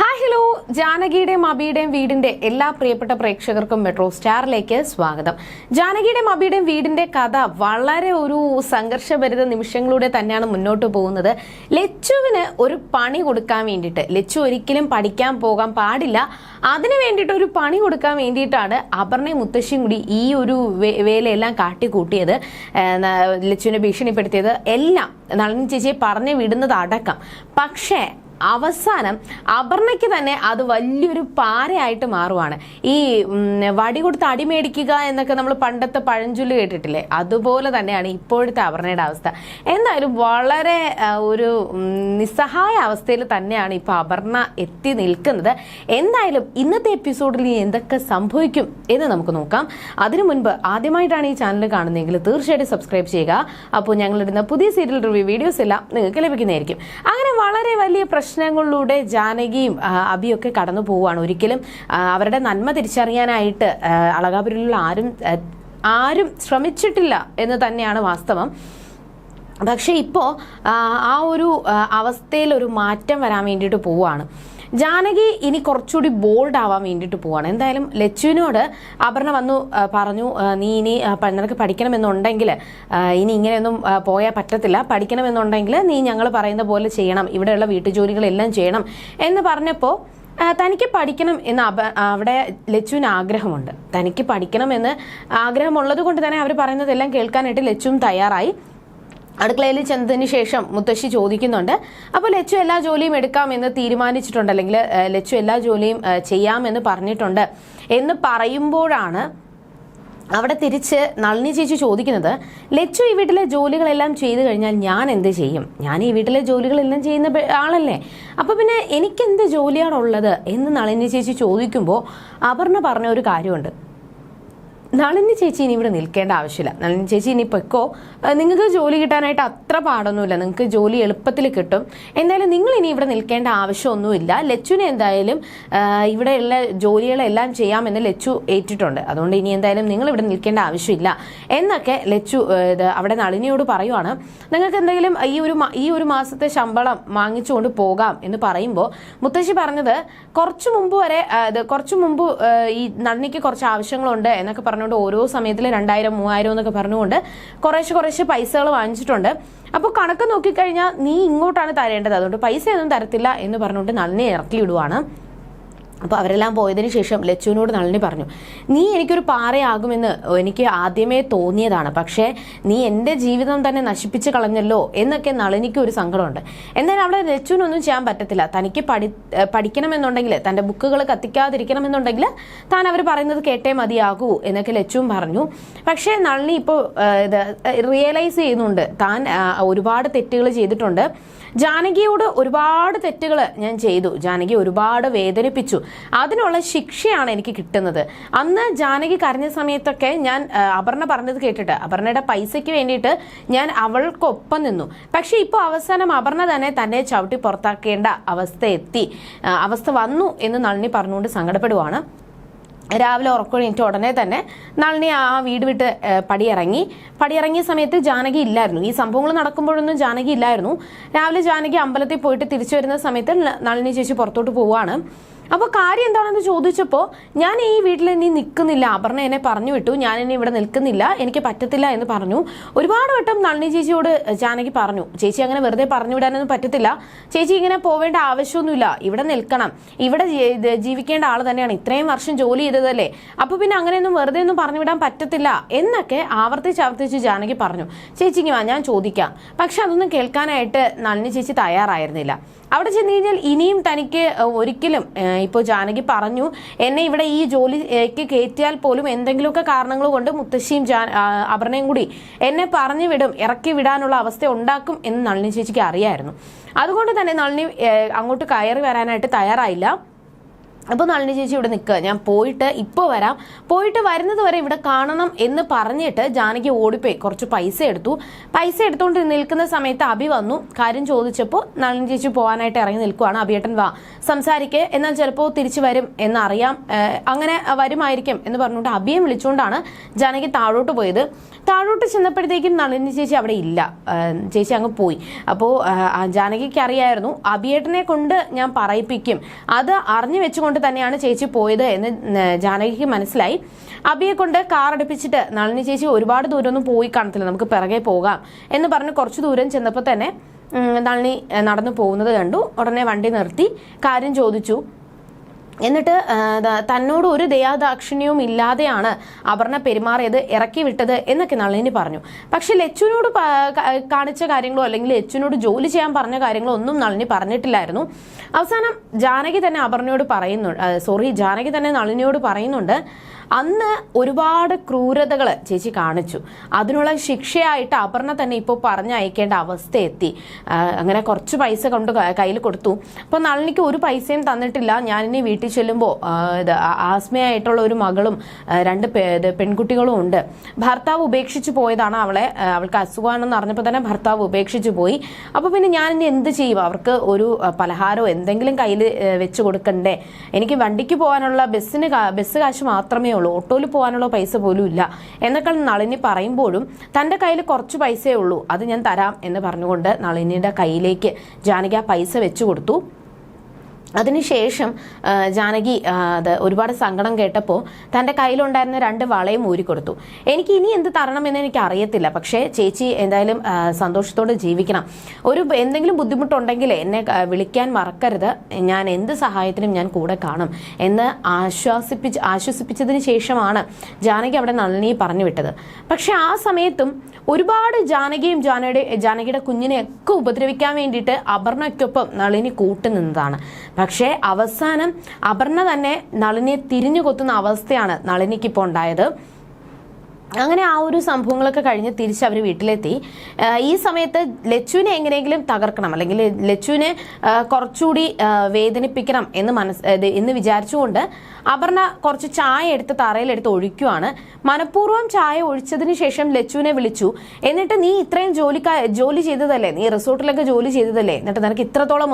Hi hello ജാനകിയുടെയും അബിയുടെയും വീടിന്റെ എല്ലാ പ്രിയപ്പെട്ട പ്രേക്ഷകർക്കും മെട്രോ സ്റ്റാറിലേക്ക് സ്വാഗതം. ജാനകിയുടെയും അബിയുടെയും വീടിന്റെ കഥ വളരെ ഒരു സംഘർഷഭരിത നിമിഷങ്ങളിലൂടെ തന്നെയാണ് മുന്നോട്ട് പോകുന്നത്. ലച്ചുവിന് ഒരു പണി കൊടുക്കാൻ വേണ്ടിയിട്ട് ലച്ചു ഒരിക്കലും പഠിക്കാൻ പോകാൻ പാടില്ല. അതിനു വേണ്ടിയിട്ട് ഒരു പണി കൊടുക്കാൻ വേണ്ടിയിട്ടാണ് അപർണയും മുത്തശ്ശിയും കൂടി ഈ ഒരു വേലയെല്ലാം കാട്ടിക്കൂട്ടിയത്. ലച്ചുവിനെ ഭീഷണിപ്പെടുത്തിയത്. എല്ലാം നളിനി ചേച്ചിയെ പറഞ്ഞു വിടുന്നത് അടക്കം. പക്ഷേ അവസാനം അപർണയ്ക്ക് തന്നെ അത് വലിയൊരു പാരയായിട്ട് മാറുവാണ്. ഈ വടി കൊടുത്ത് അടിമേടിക്കുക എന്നൊക്കെ നമ്മൾ പണ്ടത്തെ പഴഞ്ചൊല്ല് കേട്ടിട്ടില്ലേ? അതുപോലെ തന്നെയാണ് ഇപ്പോഴത്തെ അപർണയുടെ അവസ്ഥ. എന്തായാലും വളരെ ഒരു നിസ്സഹായ അവസ്ഥയിൽ തന്നെയാണ് ഇപ്പോൾ അപർണ എത്തി നിൽക്കുന്നത്. എന്തായാലും ഇന്നത്തെ എപ്പിസോഡിൽ എന്തൊക്കെ സംഭവിക്കും എന്ന് നമുക്ക് നോക്കാം. അതിനു മുൻപ് ആദ്യമായിട്ടാണ് ഈ ചാനൽ കാണുന്നതെങ്കിൽ തീർച്ചയായിട്ടും സബ്സ്ക്രൈബ് ചെയ്യുക. അപ്പോൾ ഞങ്ങളിടുന്ന പുതിയ സീരിയൽ റിവ്യൂ വീഡിയോസ് എല്ലാം നിങ്ങൾക്ക് ലഭിക്കുന്നതായിരിക്കും. അങ്ങനെ വളരെ വലിയ പ്രശ്നങ്ങളിലൂടെ ജാനകിയും അബിയൊക്കെ കടന്നു പോവുകയാണ്. ഒരിക്കലും അവരുടെ നന്മ തിരിച്ചറിയാനായിട്ട് അളകാപുരിലുള്ള ആരും ആരും ശ്രമിച്ചിട്ടില്ല എന്ന് തന്നെയാണ് വാസ്തവം. പക്ഷേ ഇപ്പോൾ ആ ഒരു അവസ്ഥയിൽ ഒരു മാറ്റം വരാൻ വേണ്ടിയിട്ട് പോവുകയാണ്. ജാനകി ഇനി കുറച്ചുകൂടി ബോൾഡ് ആവാൻ വേണ്ടിയിട്ട് പോവാണ്. എന്തായാലും ലച്ചുവിനോട് അപർണ വന്നു പറഞ്ഞു നീ ഇനി നിനക്ക് പഠിക്കണമെന്നുണ്ടെങ്കിൽ ഇനി ഇങ്ങനെയൊന്നും പോയാൽ പറ്റത്തില്ല. പഠിക്കണമെന്നുണ്ടെങ്കിൽ നീ ഞങ്ങൾ പറയുന്ന പോലെ ചെയ്യണം. ഇവിടെയുള്ള വീട്ടുജോലികളെല്ലാം ചെയ്യണം എന്ന് പറഞ്ഞപ്പോൾ തനിക്ക് പഠിക്കണം എന്ന് അപ അവിടെ ലച്ചുവിന് ആഗ്രഹമുണ്ട്. തനിക്ക് പഠിക്കണം എന്ന് ആഗ്രഹമുള്ളത് കൊണ്ട് തന്നെ അവർ പറയുന്നതെല്ലാം കേൾക്കാനായിട്ട് ലച്ചുവും തയ്യാറായി. അടുക്കളയിൽ ചെന്നതിന് ശേഷം മുത്തശ്ശി ചോദിക്കുന്നുണ്ട് അപ്പോൾ ലച്ചു എല്ലാ ജോലിയും എടുക്കാം എന്ന് തീരുമാനിച്ചിട്ടുണ്ട് അല്ലെങ്കിൽ ലച്ചു എല്ലാ ജോലിയും ചെയ്യാമെന്ന് പറഞ്ഞിട്ടുണ്ട് എന്ന് പറയുമ്പോഴാണ് അവിടെ തിരിച്ച് നളിനി ചേച്ചി ചോദിക്കുന്നത് ലച്ചു ഈ വീട്ടിലെ ജോലികളെല്ലാം ചെയ്തു കഴിഞ്ഞാൽ ഞാൻ എന്ത് ചെയ്യും? ഞാൻ ഈ വീട്ടിലെ ജോലികളെല്ലാം ചെയ്യുന്ന ആളല്ലേ? അപ്പോൾ പിന്നെ എനിക്കെന്ത് ജോലിയാണുള്ളത്? എന്ന് നളിനി ചേച്ചി ചോദിക്കുമ്പോൾ അപർണ പറഞ്ഞ ഒരു കാര്യമുണ്ട്. നളിനി ചേച്ചി ഇനി ഇവിടെ നിൽക്കേണ്ട ആവശ്യമില്ല. നളിനി ചേച്ചി ഇനി പൊയ്ക്കോ നിങ്ങൾക്ക് ജോലി കിട്ടാനായിട്ട് അത്ര പാടൊന്നുമില്ല. നിങ്ങൾക്ക് ജോലി എളുപ്പത്തിൽ കിട്ടും. എന്തായാലും നിങ്ങൾ ഇനി ഇവിടെ നിൽക്കേണ്ട ആവശ്യമൊന്നുമില്ല. ലച്ചുവിനെ എന്തായാലും ഇവിടെയുള്ള ജോലികളെല്ലാം ചെയ്യാമെന്ന് ലച്ചു ഏറ്റിട്ടുണ്ട്. അതുകൊണ്ട് ഇനി എന്തായാലും നിങ്ങൾ ഇവിടെ നിൽക്കേണ്ട ആവശ്യമില്ല. എന്നൊക്കെ ലച്ചു അവിടെ നളിനിയോട് പറയുവാണ്. നിങ്ങൾക്ക് എന്തെങ്കിലും ഈ ഒരു ഈ ഒരു മാസത്തെ ശമ്പളം വാങ്ങിച്ചുകൊണ്ട് പോകാം എന്ന് പറയുമ്പോൾ മുത്തശ്ശി പറഞ്ഞത് കുറച്ചു മുമ്പ് വരെ കുറച്ച് മുമ്പ് ഈ നളിനിക്ക് കുറച്ച് ആവശ്യങ്ങളുണ്ട് എന്നൊക്കെ പറഞ്ഞുകൊണ്ട് ഓരോ സമയത്തിൽ രണ്ടായിരം മൂവായിരം എന്നൊക്കെ പറഞ്ഞുകൊണ്ട് കുറേശ്ശെ കുറേശ്ശെ പൈസകൾ വാങ്ങിച്ചിട്ടുണ്ട്. അപ്പോൾ കണക്ക് നോക്കിക്കഴിഞ്ഞാൽ നീ ഇങ്ങോട്ടാണ് തരേണ്ടത്. അതുകൊണ്ട് പൈസയൊന്നും തരത്തില്ല എന്ന് പറഞ്ഞുകൊണ്ട് നന്ദി ഇറക്കി വിടുവാണ് അപ്പോൾ അവരെല്ലാം പോയതിന് ശേഷം ലച്ചുവിനോട് നളിനി പറഞ്ഞു നീ എനിക്കൊരു പാറയാകുമെന്ന് എനിക്ക് ആദ്യമേ തോന്നിയതാണ്. പക്ഷേ നീ എന്റെ ജീവിതം തന്നെ നശിപ്പിച്ച് കളഞ്ഞല്ലോ എന്നൊക്കെ നളിനിക്ക് ഒരു സങ്കടമുണ്ട്. എന്തായാലും അവിടെ ലച്ചുവിനൊന്നും ചെയ്യാൻ പറ്റത്തില്ല. തനിക്ക് പഠി പഠിക്കണമെന്നുണ്ടെങ്കിൽ തന്റെ ബുക്കുകൾ കത്തിക്കാതിരിക്കണമെന്നുണ്ടെങ്കിൽ താൻ അവർ പറയുന്നത് കേട്ടേ മതിയാകൂ എന്നൊക്കെ ലച്ചുവും പറഞ്ഞു. പക്ഷേ നളിനി ഇപ്പോൾ ഇത് റിയലൈസ് ചെയ്യുന്നുണ്ട്. താൻ ഒരുപാട് തെറ്റുകൾ ചെയ്തിട്ടുണ്ട്. ജാനകിയോട് ഒരുപാട് തെറ്റുകൾ ഞാൻ ചെയ്തു. ജാനകി ഒരുപാട് വേദനിപ്പിച്ചു. അതിനുള്ള ശിക്ഷയാണ് എനിക്ക് കിട്ടുന്നത്. അന്ന് ജാനകി കരഞ്ഞ സമയത്തൊക്കെ ഞാൻ അപർണ പറഞ്ഞത് കേട്ടിട്ട് അപർണയുടെ പൈസയ്ക്ക് വേണ്ടിയിട്ട് ഞാൻ അവൾക്കൊപ്പം നിന്നു. പക്ഷെ ഇപ്പോൾ അവസാനം അപർണ തന്നെ തന്നെ ചവിട്ടി പുറത്താക്കേണ്ട അവസ്ഥ എത്തി. അവസ്ഥ വന്നു എന്ന് നളിനി പറഞ്ഞുകൊണ്ട് സങ്കടപ്പെടുവാണ്. രാവിലെ ഉറക്കൊഴിഞ്ഞിട്ട് ഉടനെ തന്നെ നളിനി ആ വീട് വിട്ട് പടിയിറങ്ങി. പടിയിറങ്ങിയ സമയത്ത് ജാനകി ഇല്ലായിരുന്നു. ഈ സംഭവങ്ങൾ നടക്കുമ്പോഴൊന്നും ജാനകി ഇല്ലായിരുന്നു. രാവിലെ ജാനകി അമ്പലത്തിൽ പോയിട്ട് തിരിച്ചു വരുന്ന സമയത്ത് നളിനി ചേച്ചി പുറത്തോട്ട് പോവാണ്. അപ്പോൾ കാര്യം എന്താണെന്ന് ചോദിച്ചപ്പോൾ ഞാൻ ഈ വീട്ടിൽ ഇനി നിൽക്കുന്നില്ല. അപർണ എന്നെ പറഞ്ഞു വിട്ടു. ഞാൻ ഇനി ഇവിടെ നിൽക്കുന്നില്ല. എനിക്ക് പറ്റത്തില്ല എന്ന് പറഞ്ഞു. ഒരുപാട് വട്ടം നളിനി ചേച്ചിയോട് ജാനകി പറഞ്ഞു. ചേച്ചി അങ്ങനെ വെറുതെ പറഞ്ഞു വിടാനൊന്നും പറ്റത്തില്ല. ചേച്ചി ഇങ്ങനെ പോവേണ്ട ആവശ്യമൊന്നുമില്ല. ഇവിടെ നിൽക്കണം. ഇവിടെ ജീവിക്കേണ്ട ആൾ തന്നെയാണ്. ഇത്രയും വർഷം ജോലി ചെയ്തതല്ലേ. അപ്പൊ പിന്നെ അങ്ങനെയൊന്നും വെറുതെ ഒന്നും പറഞ്ഞു വിടാൻ പറ്റത്തില്ല എന്നൊക്കെ ആവർത്തിച്ച് ആവർത്തിച്ച് ജാനകി പറഞ്ഞു. ചേച്ചിക്ക് വാ ഞാൻ ചോദിക്കാം. പക്ഷെ അതൊന്നും കേൾക്കാനായിട്ട് നളിനി ചേച്ചി തയ്യാറായിരുന്നില്ല. അവിടെ ചെന്ന് കഴിഞ്ഞാൽ ഇനിയും തനിക്ക് ഒരിക്കലും ഇപ്പോൾ ജാനകി പറഞ്ഞു എന്നെ ഇവിടെ ഈ ജോലിക്ക് കയറ്റിയാൽ പോലും എന്തെങ്കിലുമൊക്കെ കാരണങ്ങൾ കൊണ്ട് മുത്തശ്ശിയും ജാ അപർണയും കൂടി എന്നെ പറഞ്ഞു വിടും ഇറക്കി വിടാനുള്ള അവസ്ഥ ഉണ്ടാക്കും എന്ന് നളിനി ചേച്ചിക്ക് അറിയായിരുന്നു. അതുകൊണ്ട് തന്നെ നളിനി അങ്ങോട്ട് കയറി വരാനായിട്ട് തയ്യാറായില്ല. അപ്പോൾ നളിനി ചേച്ചി ഇവിടെ നിൽക്കുക ഞാൻ പോയിട്ട് ഇപ്പോൾ വരാം. പോയിട്ട് വരുന്നത് വരെ ഇവിടെ കാണണം എന്ന് പറഞ്ഞിട്ട് ജാനകി ഓടിപ്പോയി. കുറച്ച് പൈസ എടുത്തു. പൈസ എടുത്തുകൊണ്ട് നിൽക്കുന്ന സമയത്ത് അഭി വന്നു. കാര്യം ചോദിച്ചപ്പോൾ നളിനി ചേച്ചി പോകാനായിട്ട് ഇറങ്ങി നിൽക്കുവാണ്. അഭിയേട്ടൻ വാ. സംസാരിക്കേ. എന്നാൽ ചിലപ്പോൾ തിരിച്ചു വരും എന്നറിയാം. അങ്ങനെ വരുമായിരിക്കും എന്ന് പറഞ്ഞുകൊണ്ട് അഭിയെ വിളിച്ചുകൊണ്ടാണ് ജാനകി താഴോട്ട് പോയത്. താഴോട്ട് ചെന്നപ്പോഴത്തേക്കും നളിനി ചേച്ചി അവിടെ ഇല്ല. ചേച്ചി അങ്ങ് പോയി. അപ്പോൾ ജാനകിക്ക് അറിയായിരുന്നു. അഭിയേട്ടനെ കൊണ്ട് ഞാൻ പറയിപ്പിക്കും. അത് അറിഞ്ഞു വെച്ചുകൊണ്ട് തന്നെയാണ് ചേച്ചി പോയത് എന്ന് ജാനകിക്ക് മനസ്സിലായി. അബിയെ കൊണ്ട് കാർ അടുപ്പിച്ചിട്ട് നളിനി ചേച്ചി ഒരുപാട് ദൂരമൊന്നും പോയി കാണത്തില്ല നമുക്ക് പിറകെ പോകാം എന്ന് പറഞ്ഞ് കുറച്ച് ദൂരം ചെന്നപ്പോൾ തന്നെ നളിനി നടന്നു പോകുന്നത് കണ്ടു. ഉടനെ വണ്ടി നിർത്തി. കാര്യം ചോദിച്ചു. എന്നിട്ട് തന്നോട് ഒരു ദയാദാക്ഷിണ്യവും ഇല്ലാതെയാണ് അപർണ പെരുമാറിയത് ഇറക്കി വിട്ടത് എന്നൊക്കെ നളിനി പറഞ്ഞു. പക്ഷെ ലച്ചുവിനോട് കാണിച്ച കാര്യങ്ങളോ അല്ലെങ്കിൽ ലച്ചുവിനോട് ജോലി ചെയ്യാൻ പറഞ്ഞ കാര്യങ്ങളോ ഒന്നും നളിനി പറഞ്ഞിട്ടില്ലായിരുന്നു. അവസാനം ജാനകി തന്നെ അപർണയോട് പറയുന്നു സോറി ജാനകി തന്നെ നളിനിയോട് പറയുന്നുണ്ട് അന്ന് ഒരുപാട് ക്രൂരതകൾ ചേച്ചി കാണിച്ചു. അതിനുള്ള ശിക്ഷയായിട്ട് അപർണ തന്നെ ഇപ്പോൾ പറഞ്ഞയക്കേണ്ട അവസ്ഥ എത്തി. അങ്ങനെ കുറച്ച് പൈസ കൊണ്ട് കയ്യിൽ കൊടുത്തു. അപ്പോൾ നളിനിക്ക് ഒരു പൈസയും തന്നിട്ടില്ല. ഞാനിനി വീട്ടിൽ ചെല്ലുമ്പോൾ ഇത് ആസ്മയായിട്ടുള്ള ഒരു മകളും രണ്ട് പെൺകുട്ടികളും ഉണ്ട്. ഭർത്താവ് ഉപേക്ഷിച്ച് പോയതാണ് അവളെ അവൾക്ക് അസുഖമാണെന്ന് അറിഞ്ഞപ്പോൾ തന്നെ ഭർത്താവ് ഉപേക്ഷിച്ച് പോയി. അപ്പോൾ പിന്നെ ഞാനിനി എന്ത് ചെയ്യും? അവർക്ക് ഒരു പലഹാരമോ എന്തെങ്കിലും കയ്യിൽ വെച്ച് കൊടുക്കണ്ടേ? എനിക്ക് വണ്ടിക്ക് പോകാനുള്ള ബസ്സിന് ബസ് കാശ് മാത്രമേ ഉള്ളൂ. ഓട്ടോയിൽ പോകാനുള്ള പൈസ പോലും ഇല്ല. എന്നൊക്കെ നളിനി പറയുമ്പോഴും തന്റെ കയ്യിൽ കുറച്ച് പൈസയേ ഉള്ളൂ. അത് ഞാൻ തരാം എന്ന് പറഞ്ഞുകൊണ്ട് നളിനിയുടെ കയ്യിലേക്ക് ജാനകി ആ പൈസ വെച്ചു കൊടുത്തു. അതിനുശേഷം ജാനകി അത് ഒരുപാട് സങ്കടം കേട്ടപ്പോൾ തന്റെ കയ്യിലുണ്ടായിരുന്ന രണ്ട് വളയും ഊരിക്കൊടുത്തു എനിക്ക് ഇനി എന്ത് തരണമെന്ന് എനിക്ക് അറിയത്തില്ല. പക്ഷേ ചേച്ചി എന്തായാലും സന്തോഷത്തോടെ ജീവിക്കണം. ഒരു എന്തെങ്കിലും ബുദ്ധിമുട്ടുണ്ടെങ്കിൽ എന്നെ വിളിക്കാൻ മറക്കരുത്. ഞാൻ എന്ത് സഹായത്തിനും ഞാൻ കൂടെ കാണും എന്ന് ആശ്വാസിപ്പിച്ച് ആശ്വസിപ്പിച്ചതിന് ശേഷമാണ് ജാനകി അവിടെ നളിനി പറഞ്ഞു വിട്ടത്. പക്ഷെ ആ സമയത്തും ഒരുപാട് ജാനകിയും ജാനയുടെ ജാനകിയുടെ കുഞ്ഞിനെയൊക്കെ ഉപദ്രവിക്കാൻ വേണ്ടിയിട്ട് അപർണയ്ക്കൊപ്പം നളിനി കൂട്ടുനിന്നതാണ്. പക്ഷേ അവസാനം അപർണ തന്നെ നളിനിയെ തിരിഞ്ഞു കൊത്തുന്ന അവസ്ഥയാണ് നളിനിക്കിപ്പോൾ ഉണ്ടായത്. അങ്ങനെ ആ ഒരു സംഭവങ്ങളൊക്കെ കഴിഞ്ഞ് തിരിച്ച് അവർ വീട്ടിലെത്തി. ഈ സമയത്ത് ലച്ചുവിനെ എങ്ങനെയെങ്കിലും തകർക്കണം അല്ലെങ്കിൽ ലച്ചുവിനെ കുറച്ചുകൂടി വേദനിപ്പിക്കണം എന്ന് മനസ് എന്ന് വിചാരിച്ചുകൊണ്ട് അപർണ കുറച്ച് ചായ എടുത്ത് തറയിലെടുത്ത് ഒഴിക്കുവാണ്. മനഃപൂർവം ചായ ഒഴിച്ചതിന് ശേഷം ലച്ചുവിനെ വിളിച്ചു എന്നിട്ട് നീ ഇത്രയും ജോലിക്കാ ജോലി ചെയ്തതല്ലേ? നീ റിസോർട്ടിലൊക്കെ ജോലി ചെയ്തതല്ലേ? എന്നിട്ട് നിനക്ക് ഇത്രത്തോളം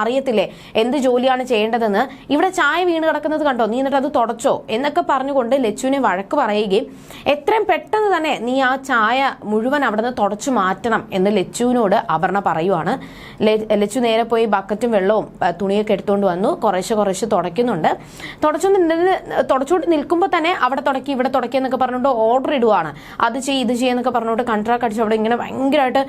അറിയത്തില്ലേ? എന്ത് ജോലിയാണ് ചെയ്യേണ്ടതെന്ന്? ഇവിടെ ചായ വീണ് കിടക്കുന്നത് കണ്ടോ? നീ എന്നിട്ട് അത് തുടച്ചോ? എന്നൊക്കെ പറഞ്ഞുകൊണ്ട് ലച്ചുവിനെ വഴക്ക് പറയുകയും എത്രയും പെട്ടെന്ന് തന്നെ നീ ആ ചായ മുഴുവൻ അവിടെ നിന്ന് തുടച്ചു മാറ്റണം എന്ന് ലച്ചുവിനോട് അപർണ പറയുവാണ്. ലച്ചു നേരെ പോയി ബക്കറ്റും വെള്ളവും തുണിയൊക്കെ എടുത്തുകൊണ്ട് വന്നു. കുറേശ്ശെ കുറേശ്ശെ തുടയ്ക്കുന്നുണ്ട്. തുടച്ചുകൊണ്ട് തുടച്ചുകൊണ്ട് നിൽക്കുമ്പോൾ തന്നെ അവിടെ തുടക്കി ഇവിടെ തുടക്കി എന്നൊക്കെ പറഞ്ഞുകൊണ്ട് ഓർഡർ ഇടുവാണ്. അത് ചെയ്യ് ഇത് ചെയ്യുന്നൊക്കെ പറഞ്ഞുകൊണ്ട് കൺട്രാക്ട് അടിച്ച് അവിടെ ഇങ്ങനെ ഭയങ്കരമായിട്ട്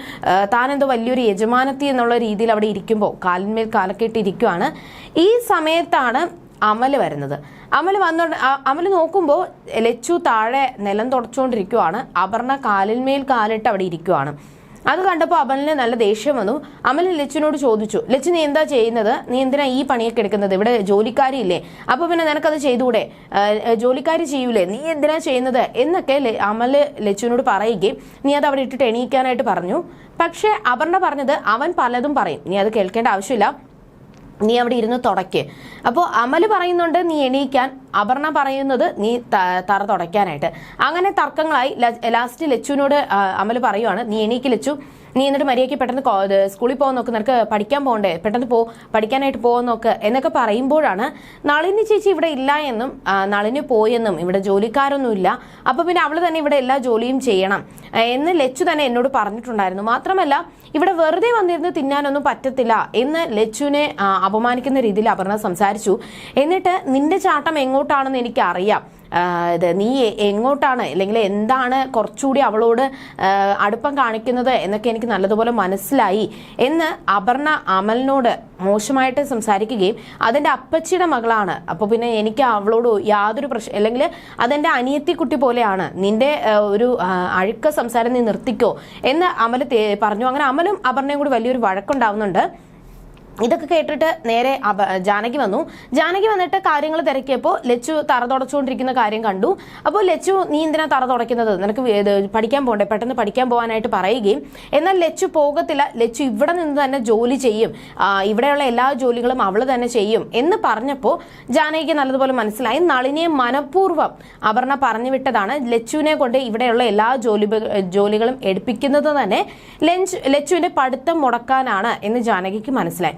താനെന്തോ വലിയൊരു യജമാനത്തി എന്നുള്ള രീതിയിൽ അവിടെ ഇരിക്കുമ്പോൾ കാലിന്മേൽ കാലക്കെട്ടിരിക്കുവാണ് ഈ സമയത്താണ് അമൽ വരുന്നത്. അമൽ വന്നോണ്ട് അമൽ നോക്കുമ്പോൾ ലച്ചു താഴെ നിലം തുടച്ചുകൊണ്ടിരിക്കുവാണ് അപർണ കാലിന്മേൽ കാലിട്ട് അവിടെ ഇരിക്കുവാണ്. അത് കണ്ടപ്പോൾ അമലിന് നല്ല ദേഷ്യം വന്നു. അമൽ ലച്ചുവിനോട് ചോദിച്ചു ലച്ചു നീ എന്താ ചെയ്യുന്നത്? നീ എന്തിനാ ഈ പണിയൊക്കെ എടുക്കുന്നത്? ഇവിടെ ജോലിക്കാരി ഇല്ലേ അപ്പോൾ പിന്നെ നിനക്കത് ചെയ്തുകൂടെ? ജോലിക്കാരി ചെയ്യൂലേ? നീ എന്തിനാ ചെയ്യുന്നത്? എന്നൊക്കെ അമൽ ലച്ചുവിനോട് പറയുകയും നീ അത് അവിടെ ഇട്ടിട്ട് എണീക്കാനായിട്ട് പറഞ്ഞു. പക്ഷേ അപർണ പറഞ്ഞത് അവൻ പലതും പറയും. നീ അത് കേൾക്കേണ്ട ആവശ്യമില്ല. നീ അവിടെ ഇരുന്ന് തുടക്കേ. അപ്പോൾ അമൽ പറയുന്നുണ്ട് നീ എണീക്കാൻ അപർണ പറയുന്നത് നീ തറ തുടയ്ക്കാനായിട്ട്. അങ്ങനെ തർക്കങ്ങളായി ലാസ്റ്റ് ലച്ചുവിനോട് അമൽ പറയുവാണ് നീ എണീക്ക് ലച്ചു. നീ എന്നിട്ട് മര്യാദയ്ക്ക് പെട്ടെന്ന് സ്കൂളിൽ പോകാൻ നോക്ക്. നിനക്ക് പഠിക്കാൻ പോകണ്ടേ പെട്ടെന്ന് പോ പഠിക്കാനായിട്ട് പോകാൻ നോക്ക്. എന്നൊക്കെ പറയുമ്പോഴാണ് നളിനി ചേച്ചി ഇവിടെ ഇല്ല എന്നും നളിനി പോയെന്നും ഇവിടെ ജോലിക്കാരൊന്നും ഇല്ല. അപ്പോൾ പിന്നെ അവൾ തന്നെ ഇവിടെ എല്ലാ ജോലിയും ചെയ്യണം. എന്ന് ലച്ചു തന്നെ എന്നോട് പറഞ്ഞിട്ടുണ്ടായിരുന്നു. മാത്രമല്ല ഇവിടെ വെറുതെ വന്നിരുന്ന് തിന്നാനൊന്നും പറ്റത്തില്ല എന്ന് ലച്ചുവിനെ അപമാനിക്കുന്ന രീതിയിൽ അപർണ സംസാരിച്ചു. എന്നിട്ട് നിന്റെ ചാട്ടം എങ്ങോട്ടാണെന്ന് എനിക്കറിയാം. ഇത് നീ എങ്ങോട്ടാണ്? അല്ലെങ്കിൽ എന്താണ് കുറച്ചുകൂടി അവളോട് അടുപ്പം കാണിക്കുന്നത് എന്നൊക്കെ എനിക്ക് നല്ലതുപോലെ മനസ്സിലായി എന്ന് അപർണ അമലിനോട് മോശമായിട്ട് സംസാരിക്കുകയും അതെന്റെ അപ്പച്ചിയുടെ മകളാണ്. അപ്പോൾ പിന്നെ എനിക്ക് അവളോട് യാതൊരു പ്രശ്നം അല്ലെങ്കിൽ അതെന്റെ അനിയത്തിക്കുട്ടി പോലെയാണ്. നിന്റെ ഒരു അഴുക്ക സംസാരം നീ നിർത്തിക്കോ എന്ന് അമൽ പറഞ്ഞു. അങ്ങനെ അമലും അപർണയും കൂടി വലിയൊരു വഴക്കുണ്ടാവുന്നുണ്ട്. ഇതൊക്കെ കേട്ടിട്ട് നേരെ ജാനകി വന്നു. ജാനകി വന്നിട്ട് കാര്യങ്ങൾ തിരക്കിയപ്പോൾ ലച്ചു തറ തുടച്ചുകൊണ്ടിരിക്കുന്ന കാര്യം കണ്ടു. അപ്പോൾ ലച്ചു നീ എന്തിനാ തറ തുടയ്ക്കുന്നത്? നിനക്ക് പഠിക്കാൻ പോകണ്ടേ പെട്ടെന്ന് പഠിക്കാൻ പോകാനായിട്ട് പറയുകയും. എന്നാൽ ലച്ചു പോകത്തില്ല. ലച്ചു ഇവിടെ നിന്ന് തന്നെ ജോലി ചെയ്യും. ഇവിടെയുള്ള എല്ലാ ജോലികളും അവൾ തന്നെ ചെയ്യും എന്ന് പറഞ്ഞപ്പോൾ ജാനകിക്ക് നല്ലതുപോലെ മനസ്സിലായി. നളിനിയെ മനഃപൂർവം അപർണ പറഞ്ഞു വിട്ടതാണ്. ലച്ചുവിനെ കൊണ്ട് ഇവിടെയുള്ള എല്ലാ ജോലി ജോലികളും എടുപ്പിക്കുന്നത് തന്നെ ലഞ്ച് ലച്ചുവിന്റെ പഠിത്തം മുടക്കാനാണ് എന്ന് ജാനകിക്ക് മനസ്സിലായി.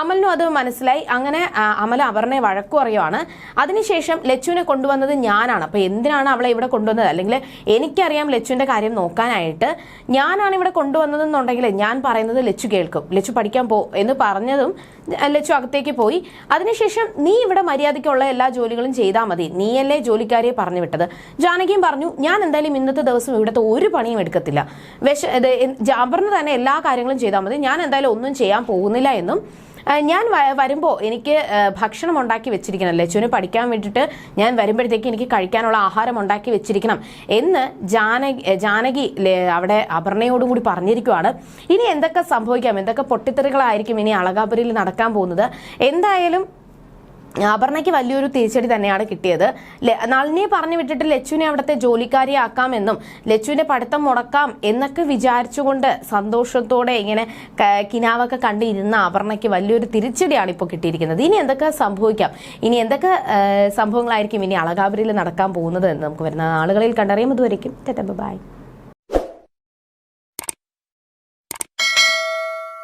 അമലിനും അത് മനസ്സിലായി. അങ്ങനെ അമൽ അപർണയെ വഴക്കു പറയുവാണ്. അതിനുശേഷം ലച്ചുവിനെ കൊണ്ടുവന്നത് ഞാനാണ്. അപ്പൊ എന്തിനാണ് അവളെ ഇവിടെ കൊണ്ടുവന്നത്? അല്ലെങ്കിൽ എനിക്കറിയാം ലച്ചുവിന്റെ കാര്യം നോക്കാനായിട്ട് ഞാനാണ് ഇവിടെ കൊണ്ടുവന്നതെന്നുണ്ടെങ്കിൽ ഞാൻ പറയുന്നത് ലച്ചു കേൾക്കും. ലച്ചു പഠിക്കാൻ പോ എന്ന് പറഞ്ഞതും ലച്ചു അകത്തേക്ക് പോയി. അതിനുശേഷം നീ ഇവിടെ മര്യാദയ്ക്കുള്ള എല്ലാ ജോലികളും ചെയ്താൽ മതി. നീയല്ലേ ജോലിക്കാരിയെ പറഞ്ഞു വിട്ടത്. ജാനകിയും പറഞ്ഞു ഞാൻ എന്തായാലും ഇന്നത്തെ ദിവസം ഇവിടുത്തെ ഒരു പണിയും എടുക്കത്തില്ല. വിശ ജാബറിന് തന്നെ എല്ലാ കാര്യങ്ങളും ചെയ്താൽ മതി. ഞാൻ എന്തായാലും ഒന്നും ചെയ്യാൻ പോകുന്നില്ല എന്നും ഞാൻ വരുമ്പോൾ എനിക്ക് ഭക്ഷണം ഉണ്ടാക്കി വെച്ചിരിക്കണം ലച്ചുവിന് പഠിക്കാൻ വേണ്ടിയിട്ട് ഞാൻ വരുമ്പോഴത്തേക്ക് എനിക്ക് കഴിക്കാനുള്ള ആഹാരം ഉണ്ടാക്കി വെച്ചിരിക്കണം എന്ന് ജാനകി ജാനകി അവിടെ അപർണയോടും കൂടി പറഞ്ഞിരിക്കുവാണ്. ഇനി എന്തൊക്കെ സംഭവിക്കാം? എന്തൊക്കെ പൊട്ടിത്തെറികളായിരിക്കും ഇനി അളകാപുരിയിൽ നടക്കാൻ പോകുന്നത്? എന്തായാലും അപർണയ്ക്ക് വലിയൊരു തിരിച്ചടി തന്നെയാണ് കിട്ടിയത്. നളിനിയെ പറഞ്ഞു വിട്ടിട്ട് ലച്ചുവിനെ അവിടുത്തെ ജോലിക്കാരിയാക്കാമെന്നും ലച്ചുവിന്റെ പഠിത്തം മുടക്കാം എന്നൊക്കെ വിചാരിച്ചുകൊണ്ട് സന്തോഷത്തോടെ ഇങ്ങനെ കിനാവൊക്കെ കണ്ടിരുന്ന അപർണയ്ക്ക് വലിയൊരു തിരിച്ചടിയാണ് ഇപ്പോൾ കിട്ടിയിരിക്കുന്നത്. ഇനി എന്തൊക്കെ സംഭവിക്കാം? ഇനി എന്തൊക്കെ സംഭവങ്ങളായിരിക്കും ഇനി അളകാപുരിയിൽ നടക്കാൻ പോകുന്നത് എന്ന് നമുക്ക് വരുന്ന ആളുകളിൽ കണ്ടറിയാം. ഇതുവരെയും ബൈ.